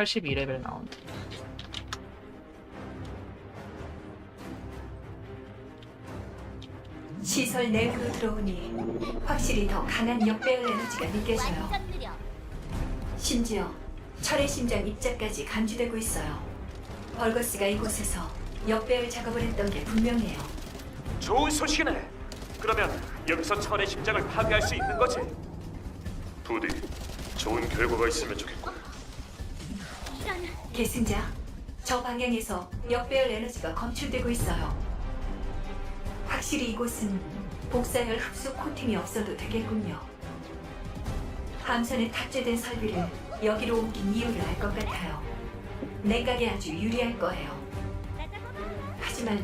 82레벨 나온다. 시설 내부로 들어오니 확실히 더 강한 역배열 에너지가 느껴져요. 완전 느려. 심지어 철의 심장 입자까지 감지되고 있어요. 벌거스가 이곳에서 역배열 작업을 했던 게 분명해요. 좋은 소식이네. 그러면 여기서 철의 심장을 파괴할 수 있는 거지. 부디 좋은 결과가 있으면 좋겠군. 계승자, 저 방향에서 역배열 에너지가 검출되고 있어요. 확실히 이곳은 복사열 흡수 코팅이 없어도 되겠군요. 함선에 탑재된 설비를 여기로 옮긴 이유를 알 것 같아요. 냉각에 아주 유리할 거예요. 하지만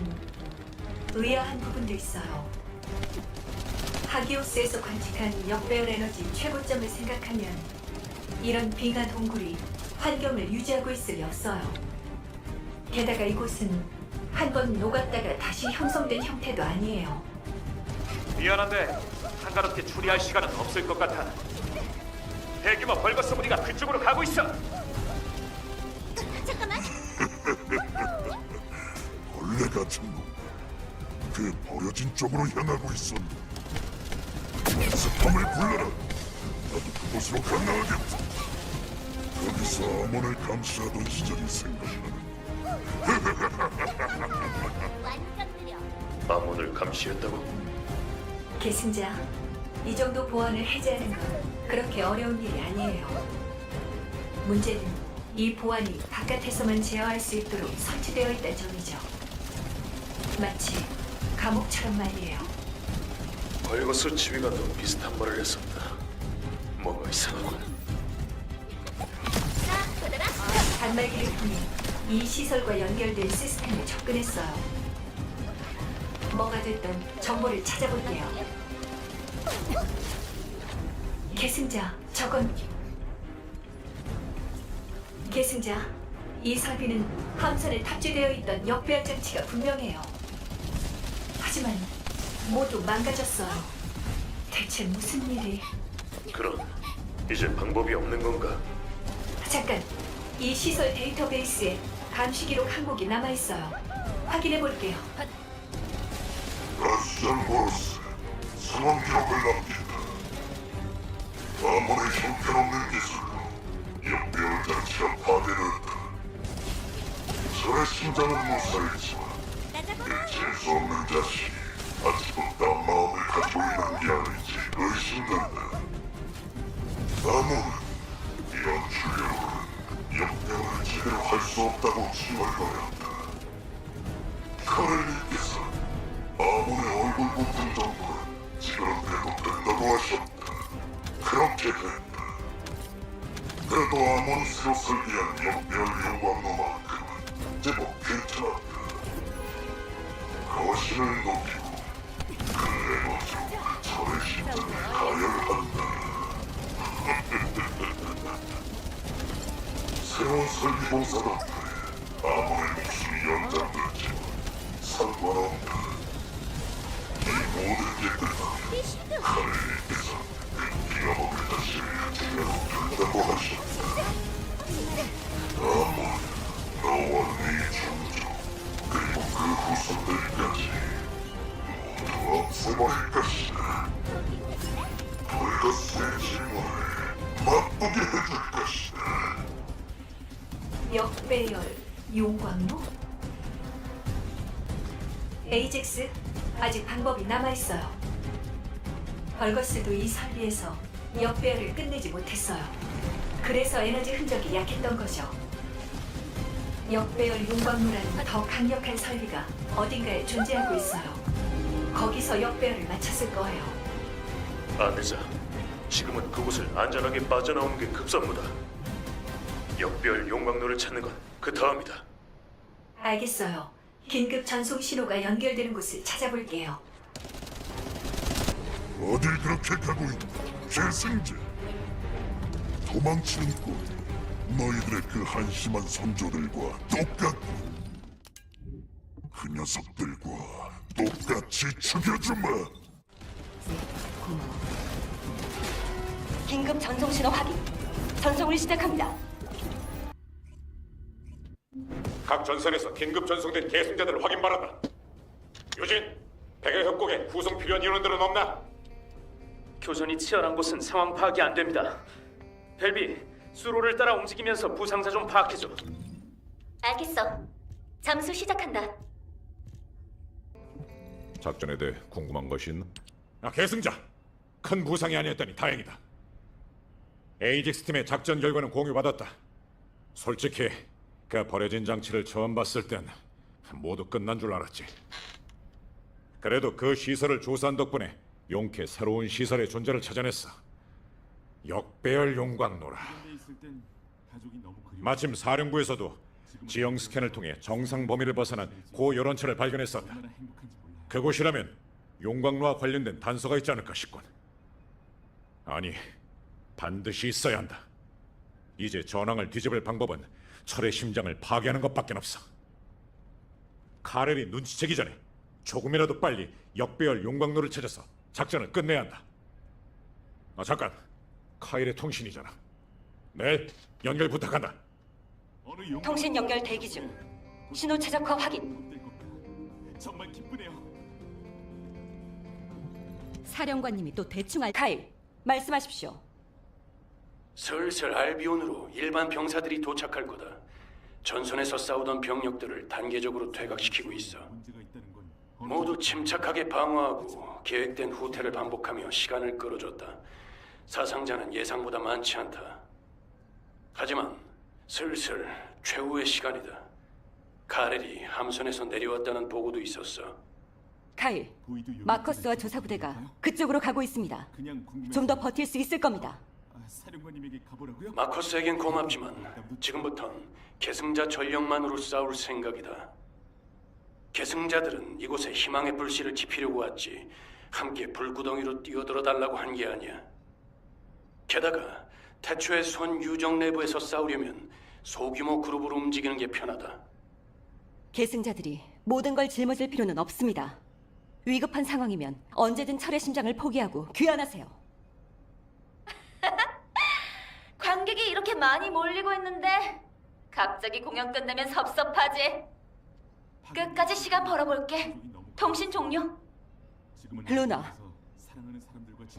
의아한 부분도 있어요. 하기오스에서 관측한 역배열 에너지 최고점을 생각하면 이런 빙하 동굴이 환경을 유지하고 있을 리 없어요. 게다가 이곳은 한 번 녹았다가 다시 형성된 형태도 아니에요. 미안한데 한가롭게 추리할 시간은 없을 것 같아. 대규모 벌거스 무리가 그쪽으로 가고 있어. 잠깐만. 벌레 같은 놈. 그 버려진 쪽으로 향하고 있었네. 스톰을 불러라. 나도 그곳으로 간나가겠다. 거기서 암몬을 감시하던 시절이 생각나는. 완전 느려. 아몬을 감시했다고? 계승자, 이 정도 보안을 해제하는 건 그렇게 어려운 일이 아니에요. 문제는 이 보안이 바깥에서만 제어할 수 있도록 설치되어 있다는 점이죠. 마치 감옥처럼 말이에요. 벌거스 지휘관도 비슷한 말을 했었다. 뭔가 이상하군. 단말기를 통해 이 시설과 연결된 시스템에 접근했어요. 뭐가 됐든 정보를 찾아볼게요. 계승자, 저건 계승자, 이 설비는 함선에 탑재되어 있던 역배열 장치가 분명해요. 하지만 모두 망가졌어요. 대체 무슨 일이? 그럼 이제 방법이 없는 건가? 잠깐, 이 시설 데이터베이스에 감시 기록 항목이 남아 있어요. 확인해 볼게요. 라시안 보스 상황 기록을 남긴다. 암몬의 형편없는 기술로 역배열 장치가 파괴되었다. 저의 심장은 무사했지만 미칠 수 없는 자식이 아직도 딴 마음을 가지고 있는 게 아닌지 의심된다. 암몬 수 없다고 칭얼거렸다. 카렐리께서 아몬의 얼굴 부분 정도는 지그럽게도 된다고 하셨다. 그렇게 됐다. 그래도 아몬 새로 설비한 역별 영광로만큼은 제법 괜찮았다. 거신을 높이고 그 에너지로 저의 심장을 가열한다. 새로운 덕분에 아몬의 목숨이 연장됐지만 상관없다. 이 모든 카렐리께서 그 기어먹을 자신을 제대로 된다고 하셨다. 아몬, 너와 네 종족, 그리고 그 후손들까지 모두 없애버릴 것이다. 불거스의 질문을 맛보게 해줄 배열 용광로? 에이젝스, 아직 방법이 남아 있어요. 벌거스도 이 설비에서 역배열을 끝내지 못했어요. 그래서 에너지 흔적이 약했던 거죠. 역배열 용광로라는 더 강력한 설비가 어딘가에 존재하고 있어요. 거기서 역배열을 맞췄을 거예요. 안내자, 지금은 그곳을 안전하게 빠져나오는 게 급선무다. 역별 용광로를 찾는 건 그 다음이다. 알겠어요. 긴급 전송 신호가 연결되는 곳을 찾아볼게요. 어딜 그렇게 가고 있나? 계승제. 도망치는 꼴. 너희들의 그 한심한 선조들과 똑같군. 그 녀석들과 똑같이 죽여주마. 긴급 전송 신호 확인. 전송을 시작합니다. 각 전선에서 긴급 전송된 계승자들을 확인 바란다. 유진, 백여 협곡에 구성 필요한 인원들은 없나? 교전이 치열한 곳은 상황 파악이 안 됩니다. 벨비, 수로를 따라 움직이면서 부상자 좀 파악해줘. 알겠어. 잠수 시작한다. 작전에 대해 궁금한 것이 있나? 아, 계승자, 큰 부상이 아니었다니 다행이다. 에이직스 팀의 작전 결과는 공유받았다. 솔직히 그 버려진 장치를 처음 봤을 땐 모두 끝난 줄 알았지. 그래도 그 시설을 조사한 덕분에 용케 새로운 시설의 존재를 찾아냈어. 역배열 용광로라. 마침 사령부에서도 지형 스캔을 통해 정상 범위를 벗어난 고 여론체를 발견했었다. 그곳이라면 용광로와 관련된 단서가 있지 않을까 싶군. 아니, 반드시 있어야 한다. 이제 전황을 뒤집을 방법은 철의 심장을 파괴하는 것밖에 없어. 카렐이 눈치채기 전에 조금이라도 빨리 역배열 용광로를 찾아서 작전을 끝내야 한다. 아 잠깐, 카일의 통신이잖아. 네, 연결 부탁한다. 통신 연결 대기 중. 신호 최적화 확인. 사령관님이 또 대충 알. 카일, 말씀하십시오. 슬슬 알비온으로 일반 병사들이 도착할 거다. 전선에서 싸우던 병력들을 단계적으로 퇴각시키고 있어. 모두 침착하게 방어하고 계획된 후퇴를 반복하며 시간을 끌어줬다. 사상자는 예상보다 많지 않다. 하지만 슬슬 최후의 시간이다. 카렐이 함선에서 내려왔다는 보고도 있었어. 카일, 마커스와 조사부대가 그쪽으로 가고 있습니다. 좀 더 버틸 수 있을 겁니다. 마커스에겐 고맙지만 지금부턴 계승자 전력만으로 싸울 생각이다. 계승자들은 이곳에 희망의 불씨를 지피려고 왔지 함께 불구덩이로 뛰어들어 달라고 한 게 아니야. 게다가 태초에 손 유정 내부에서 싸우려면 소규모 그룹으로 움직이는 게 편하다. 계승자들이 모든 걸 짊어질 필요는 없습니다. 위급한 상황이면 언제든 철의 심장을 포기하고 귀환하세요. 관객이 이렇게 많이 몰리고 있는데 갑자기 공연 끝내면 섭섭하지. 끝까지 시간 벌어볼게. 통신 종료. 루나,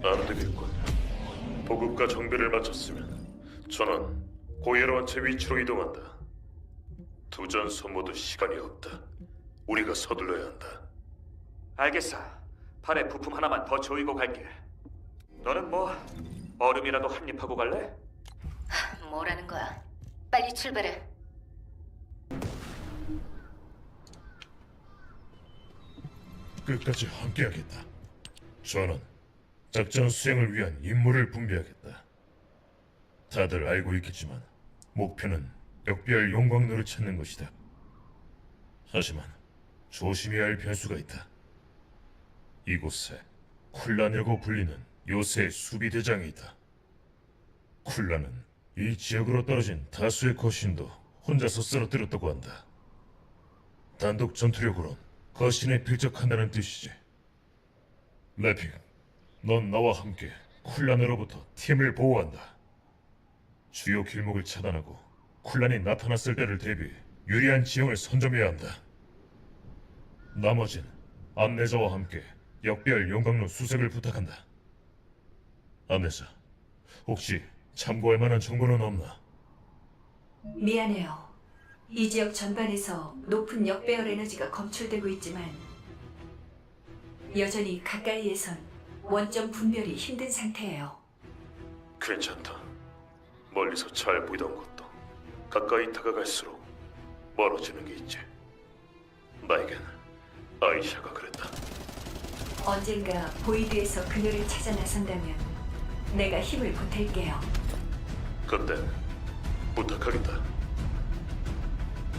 안 되겠군. 보급과 정비를 마쳤으면 전원 고예로한체 위치로 이동한다. 두 전소 모두 시간이 없다. 우리가 서둘러야 한다. 알겠어. 팔에 부품 하나만 더 조이고 갈게. 너는 뭐 얼음이라도 한입 하고 갈래? 뭐라는 거야? 빨리 출발해. 끝까지 함께하겠다. 전원, 작전 수행을 위한 임무를 분배하겠다. 다들 알고 있겠지만 목표는 역별 용광로를 찾는 것이다. 하지만 조심해야 할 변수가 있다. 이곳에 쿨란이라고 불리는 요새 수비 대장이 있다. 쿨란은 이 지역으로 떨어진 다수의 거신도 혼자서 쓰러뜨렸다고 한다. 단독 전투력으론 거신에 필적한다는 뜻이지. 레핑, 넌 나와 함께 쿨란으로부터 팀을 보호한다. 주요 길목을 차단하고 쿨란이 나타났을 때를 대비해 유리한 지형을 선점해야 한다. 나머진 안내자와 함께 역별 용광로 수색을 부탁한다. 안내자, 혹시 참고할 만한 정보는 없나? 미안해요. 이 지역 전반에서 높은 역배열 에너지가 검출되고 있지만 여전히 가까이에선 원점 분별이 힘든 상태예요. 괜찮다. 멀리서 잘 보이던 것도 가까이 다가갈수록 멀어지는 게 있지. 나에겐 아이샤가 그랬다. 언젠가 보이드에서 그녀를 찾아 나선다면 내가 힘을 보탤게요. 그때 부탁하겠다.